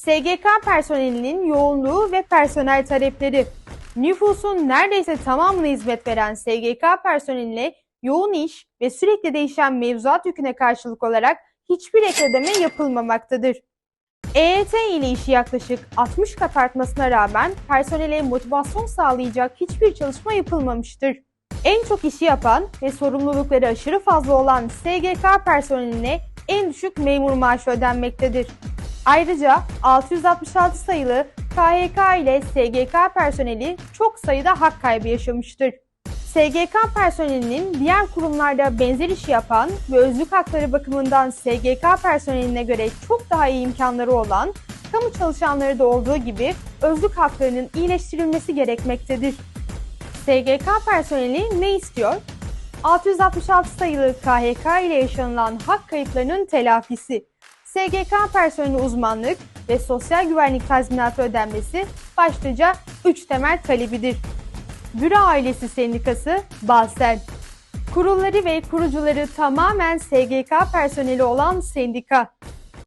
SGK personelinin yoğunluğu ve personel talepleri. Nüfusun neredeyse tamamına hizmet veren SGK personeline yoğun iş ve sürekli değişen mevzuat yüküne karşılık olarak hiçbir ek ödeme yapılmamaktadır. EYT ile işi yaklaşık 60 kat artmasına rağmen personele motivasyon sağlayacak hiçbir çalışma yapılmamıştır. En çok işi yapan ve sorumlulukları aşırı fazla olan SGK personeline en düşük memur maaşı ödenmektedir. Ayrıca 666 sayılı KHK ile SGK personeli çok sayıda hak kaybı yaşamıştır. SGK personelinin diğer kurumlarda benzer işi yapan ve özlük hakları bakımından SGK personeline göre çok daha iyi imkanları olan kamu çalışanları da olduğu gibi özlük haklarının iyileştirilmesi gerekmektedir. SGK personeli ne istiyor? 666 sayılı KHK ile yaşanılan hak kayıplarının telafisi, SGK personeli uzmanlık ve sosyal güvenlik tazminatı ödenmesi başlıca 3 temel talebidir. Büro Ailesi Sendikası Balsel Kurulları ve kurucuları tamamen SGK personeli olan sendika.